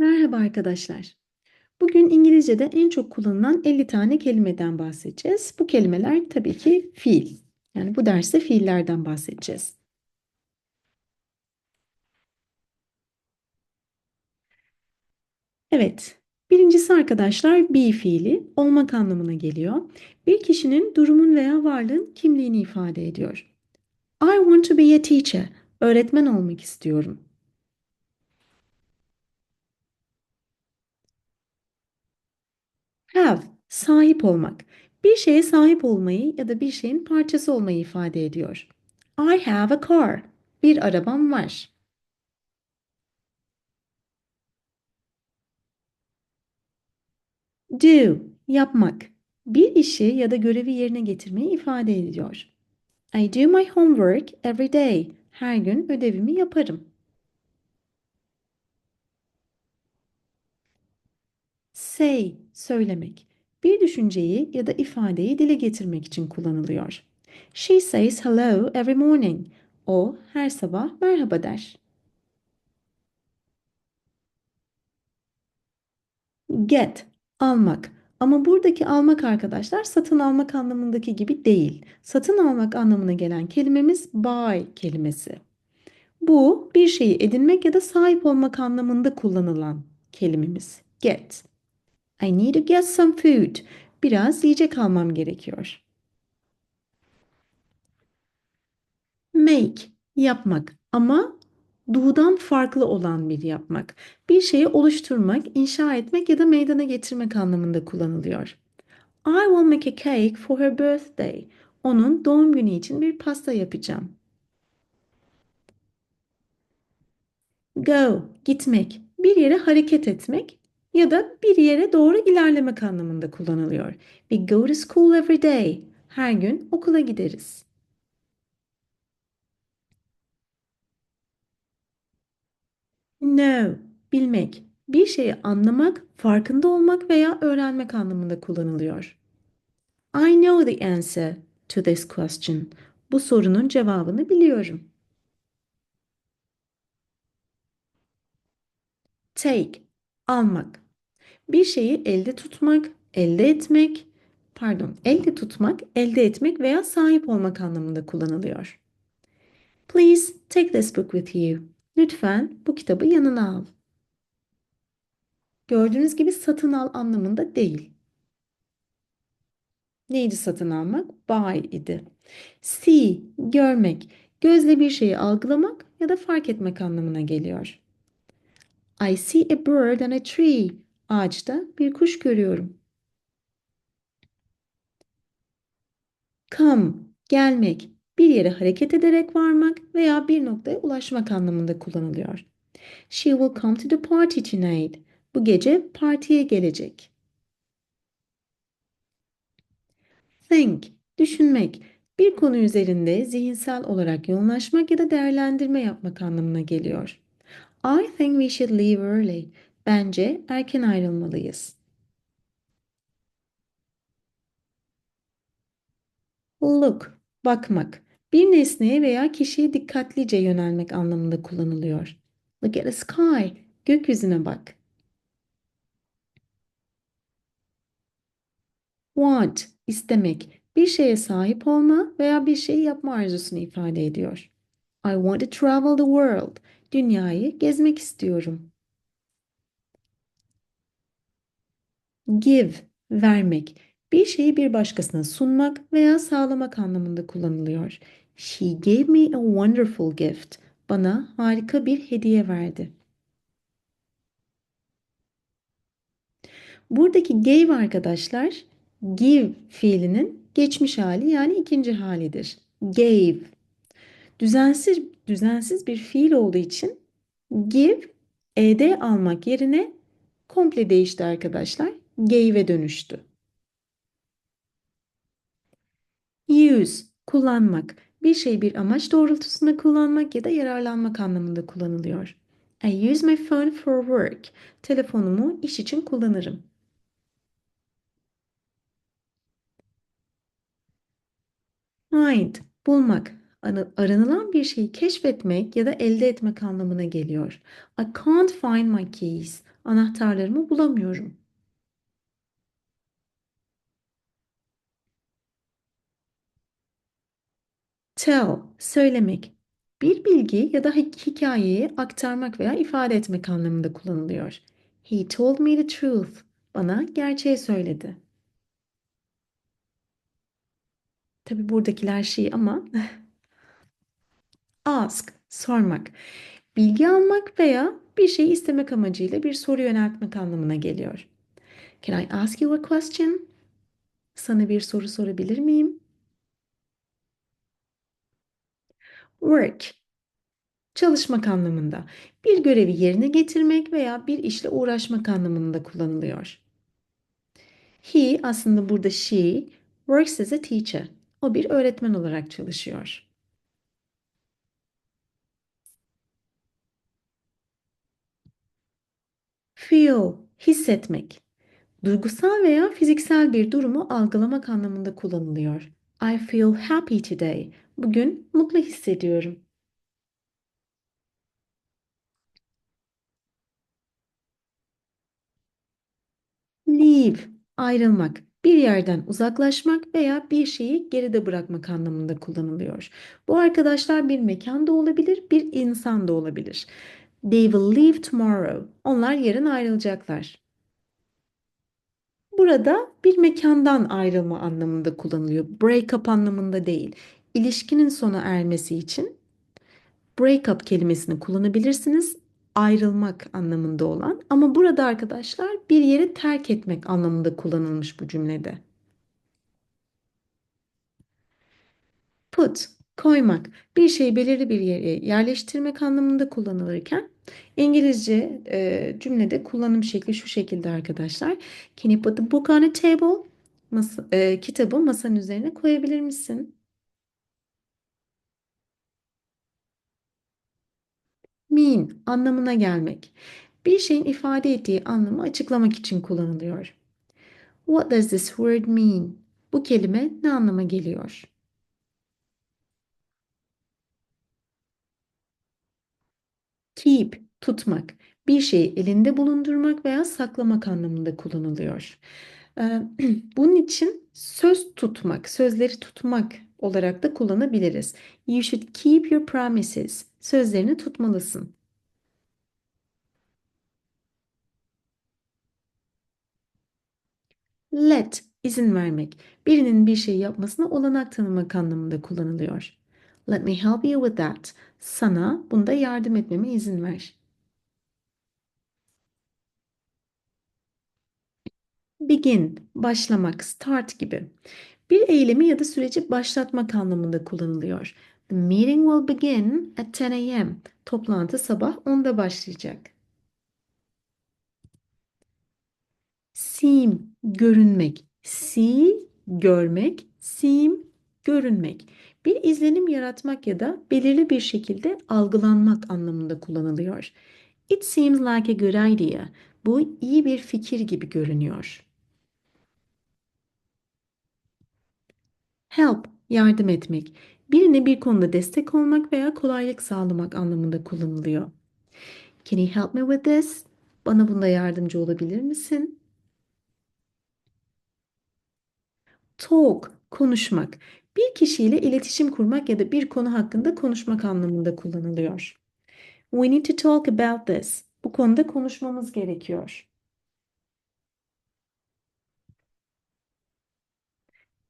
Merhaba arkadaşlar. Bugün İngilizce'de en çok kullanılan 50 tane kelimeden bahsedeceğiz. Bu kelimeler tabii ki fiil. Yani bu derste fiillerden bahsedeceğiz. Evet, birincisi arkadaşlar be fiili olmak anlamına geliyor. Bir kişinin durumun veya varlığın kimliğini ifade ediyor. I want to be a teacher. Öğretmen olmak istiyorum. Have, sahip olmak. Bir şeye sahip olmayı ya da bir şeyin parçası olmayı ifade ediyor. I have a car. Bir arabam var. Do, yapmak. Bir işi ya da görevi yerine getirmeyi ifade ediyor. I do my homework every day. Her gün ödevimi yaparım. Say, söylemek. Bir düşünceyi ya da ifadeyi dile getirmek için kullanılıyor. She says hello every morning. O her sabah merhaba der. Get, almak. Ama buradaki almak arkadaşlar satın almak anlamındaki gibi değil. Satın almak anlamına gelen kelimemiz buy kelimesi. Bu bir şeyi edinmek ya da sahip olmak anlamında kullanılan kelimemiz. Get. I need to get some food. Biraz yiyecek almam gerekiyor. Make, yapmak ama do'dan farklı olan bir yapmak. Bir şeyi oluşturmak, inşa etmek ya da meydana getirmek anlamında kullanılıyor. I will make a cake for her birthday. Onun doğum günü için bir pasta yapacağım. Go, gitmek, bir yere hareket etmek ya da bir yere doğru ilerlemek anlamında kullanılıyor. We go to school every day. Her gün okula gideriz. Know, bilmek, bir şeyi anlamak, farkında olmak veya öğrenmek anlamında kullanılıyor. I know the answer to this question. Bu sorunun cevabını biliyorum. Take, almak. Bir şeyi elde tutmak, elde etmek, pardon, elde tutmak, elde etmek veya sahip olmak anlamında kullanılıyor. Please take this book with you. Lütfen bu kitabı yanına al. Gördüğünüz gibi satın al anlamında değil. Neydi satın almak? Buy idi. See, görmek, gözle bir şeyi algılamak ya da fark etmek anlamına geliyor. I see a bird on a tree. Ağaçta bir kuş görüyorum. Come, gelmek, bir yere hareket ederek varmak veya bir noktaya ulaşmak anlamında kullanılıyor. She will come to the party tonight. Bu gece partiye gelecek. Think, düşünmek, bir konu üzerinde zihinsel olarak yoğunlaşmak ya da değerlendirme yapmak anlamına geliyor. I think we should leave early. Bence erken ayrılmalıyız. Look, bakmak. Bir nesneye veya kişiye dikkatlice yönelmek anlamında kullanılıyor. Look at the sky. Gökyüzüne bak. Want, istemek. Bir şeye sahip olma veya bir şeyi yapma arzusunu ifade ediyor. I want to travel the world. Dünyayı gezmek istiyorum. Give, vermek. Bir şeyi bir başkasına sunmak veya sağlamak anlamında kullanılıyor. She gave me a wonderful gift. Bana harika bir hediye verdi. Buradaki gave arkadaşlar give fiilinin geçmiş hali yani ikinci halidir. Gave. Düzensiz düzensiz bir fiil olduğu için give ed almak yerine komple değişti arkadaşlar. Gave'e dönüştü. Use, kullanmak. Bir şeyi bir amaç doğrultusunda kullanmak ya da yararlanmak anlamında kullanılıyor. I use my phone for work. Telefonumu iş için kullanırım. Find, bulmak. Aranılan bir şeyi keşfetmek ya da elde etmek anlamına geliyor. I can't find my keys. Anahtarlarımı bulamıyorum. Tell, söylemek. Bir bilgi ya da hi- hikayeyi aktarmak veya ifade etmek anlamında kullanılıyor. He told me the truth. Bana gerçeği söyledi. Tabii buradakiler şey ama ask, sormak. Bilgi almak veya bir şey istemek amacıyla bir soru yöneltmek anlamına geliyor. Can I ask you a question? Sana bir soru sorabilir miyim? Work, çalışmak anlamında. Bir görevi yerine getirmek veya bir işle uğraşmak anlamında kullanılıyor. He aslında burada she works as a teacher. O bir öğretmen olarak çalışıyor. Feel, hissetmek. Duygusal veya fiziksel bir durumu algılamak anlamında kullanılıyor. I feel happy today. Bugün mutlu hissediyorum. Leave, ayrılmak, bir yerden uzaklaşmak veya bir şeyi geride bırakmak anlamında kullanılıyor. Bu arkadaşlar bir mekan da olabilir, bir insan da olabilir. They will leave tomorrow. Onlar yarın ayrılacaklar. Burada bir mekandan ayrılma anlamında kullanılıyor. Break up anlamında değil. İlişkinin sona ermesi için break up kelimesini kullanabilirsiniz. Ayrılmak anlamında olan. Ama burada arkadaşlar bir yeri terk etmek anlamında kullanılmış bu cümlede. Put, koymak, bir şeyi belirli bir yere yerleştirmek anlamında kullanılırken İngilizce e, cümlede kullanım şekli şu şekilde arkadaşlar. Can you put the book on a table? Masa, e, kitabı masanın üzerine koyabilir misin? Mean anlamına gelmek. Bir şeyin ifade ettiği anlamı açıklamak için kullanılıyor. What does this word mean? Bu kelime ne anlama geliyor? Keep, tutmak. Bir şeyi elinde bulundurmak veya saklamak anlamında kullanılıyor. Bunun için söz tutmak, sözleri tutmak olarak da kullanabiliriz. You should keep your promises. Sözlerini tutmalısın. Let, izin vermek. Birinin bir şey yapmasına olanak tanımak anlamında kullanılıyor. Let me help you with that. Sana bunda yardım etmeme izin ver. Begin, başlamak, start gibi. Bir eylemi ya da süreci başlatmak anlamında kullanılıyor. The meeting will begin at 10 a.m. Toplantı sabah 10'da başlayacak. Seem, görünmek. See, görmek. Seem, görünmek. Bir izlenim yaratmak ya da belirli bir şekilde algılanmak anlamında kullanılıyor. It seems like a good idea. Bu iyi bir fikir gibi görünüyor. Help, yardım etmek. Birine bir konuda destek olmak veya kolaylık sağlamak anlamında kullanılıyor. Can you help me with this? Bana bunda yardımcı olabilir misin? Talk, konuşmak. Bir kişiyle iletişim kurmak ya da bir konu hakkında konuşmak anlamında kullanılıyor. We need to talk about this. Bu konuda konuşmamız gerekiyor.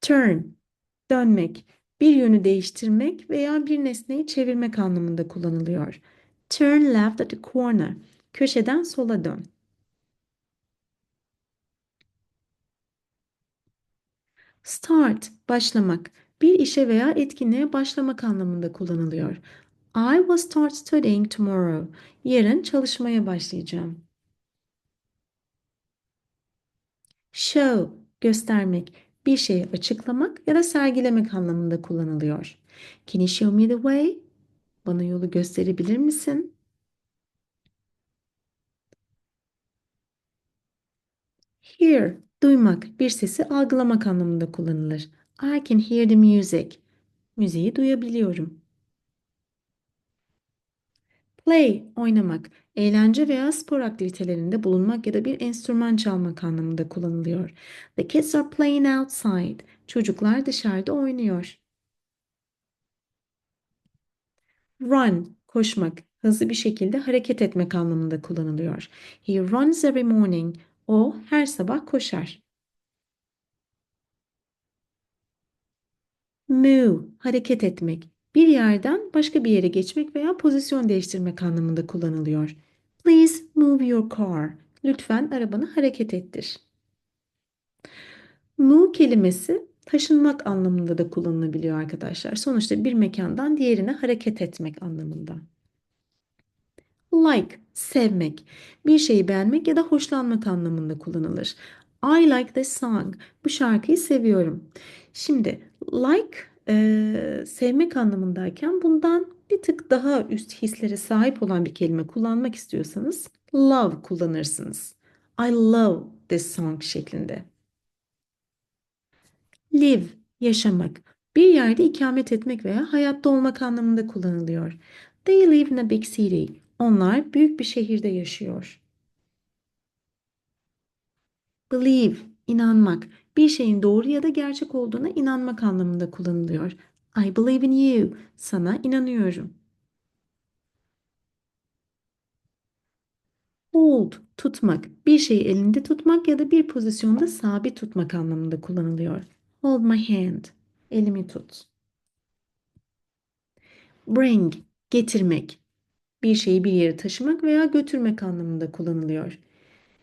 Turn, dönmek, bir yönü değiştirmek veya bir nesneyi çevirmek anlamında kullanılıyor. Turn left at the corner. Köşeden sola dön. Start, başlamak. Bir işe veya etkinliğe başlamak anlamında kullanılıyor. I will start studying tomorrow. Yarın çalışmaya başlayacağım. Show, göstermek. Bir şeyi açıklamak ya da sergilemek anlamında kullanılıyor. Can you show me the way? Bana yolu gösterebilir misin? Hear, duymak, bir sesi algılamak anlamında kullanılır. I can hear the music. Müziği duyabiliyorum. Play, oynamak, eğlence veya spor aktivitelerinde bulunmak ya da bir enstrüman çalmak anlamında kullanılıyor. The kids are playing outside. Çocuklar dışarıda oynuyor. Run, koşmak, hızlı bir şekilde hareket etmek anlamında kullanılıyor. He runs every morning. O her sabah koşar. Move, hareket etmek. Bir yerden başka bir yere geçmek veya pozisyon değiştirmek anlamında kullanılıyor. Please move your car. Lütfen arabanı hareket ettir. Move kelimesi taşınmak anlamında da kullanılabiliyor arkadaşlar. Sonuçta bir mekandan diğerine hareket etmek anlamında. Like, sevmek, bir şeyi beğenmek ya da hoşlanmak anlamında kullanılır. I like this song. Bu şarkıyı seviyorum. Şimdi like e, sevmek anlamındayken bundan bir tık daha üst hislere sahip olan bir kelime kullanmak istiyorsanız love kullanırsınız. I love this song şeklinde. Live, yaşamak. Bir yerde ikamet etmek veya hayatta olmak anlamında kullanılıyor. They live in a big city. Onlar büyük bir şehirde yaşıyor. Believe, inanmak. Bir şeyin doğru ya da gerçek olduğuna inanmak anlamında kullanılıyor. I believe in you. Sana inanıyorum. Hold, tutmak. Bir şeyi elinde tutmak ya da bir pozisyonda sabit tutmak anlamında kullanılıyor. Hold my hand. Elimi tut. Bring, getirmek. Bir şeyi bir yere taşımak veya götürmek anlamında kullanılıyor.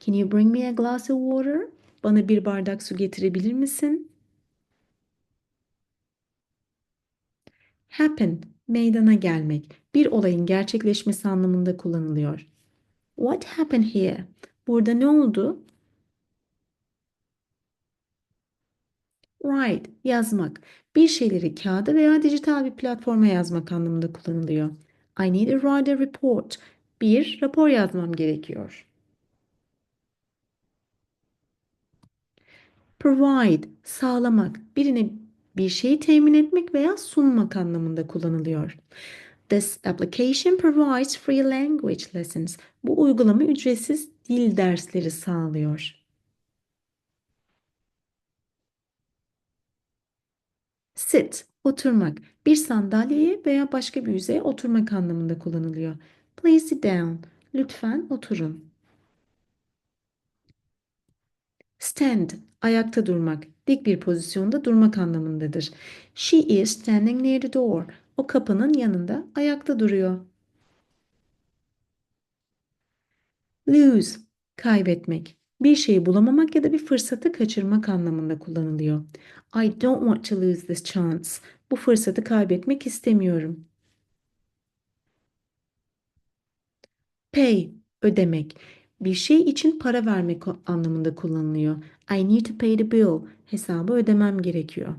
Can you bring me a glass of water? Bana bir bardak su getirebilir misin? Happen, meydana gelmek. Bir olayın gerçekleşmesi anlamında kullanılıyor. What happened here? Burada ne oldu? Write, yazmak. Bir şeyleri kağıda veya dijital bir platforma yazmak anlamında kullanılıyor. I need to write a report. Bir rapor yazmam gerekiyor. Provide, sağlamak, birine bir şeyi temin etmek veya sunmak anlamında kullanılıyor. This application provides free language lessons. Bu uygulama ücretsiz dil dersleri sağlıyor. Sit, oturmak. Bir sandalyeye veya başka bir yüzeye oturmak anlamında kullanılıyor. Please sit down. Lütfen oturun. Stand, ayakta durmak, dik bir pozisyonda durmak anlamındadır. She is standing near the door. O kapının yanında ayakta duruyor. Lose, kaybetmek. Bir şeyi bulamamak ya da bir fırsatı kaçırmak anlamında kullanılıyor. I don't want to lose this chance. Bu fırsatı kaybetmek istemiyorum. Pay, ödemek. Bir şey için para vermek anlamında kullanılıyor. I need to pay the bill. Hesabı ödemem gerekiyor.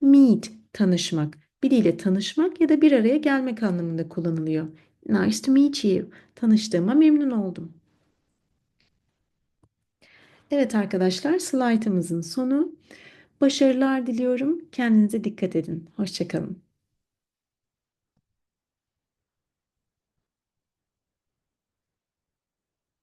Meet, tanışmak. Biriyle tanışmak ya da bir araya gelmek anlamında kullanılıyor. Nice to meet you. Tanıştığıma memnun oldum. Evet arkadaşlar, slaytımızın sonu. Başarılar diliyorum. Kendinize dikkat edin. Hoşçakalın.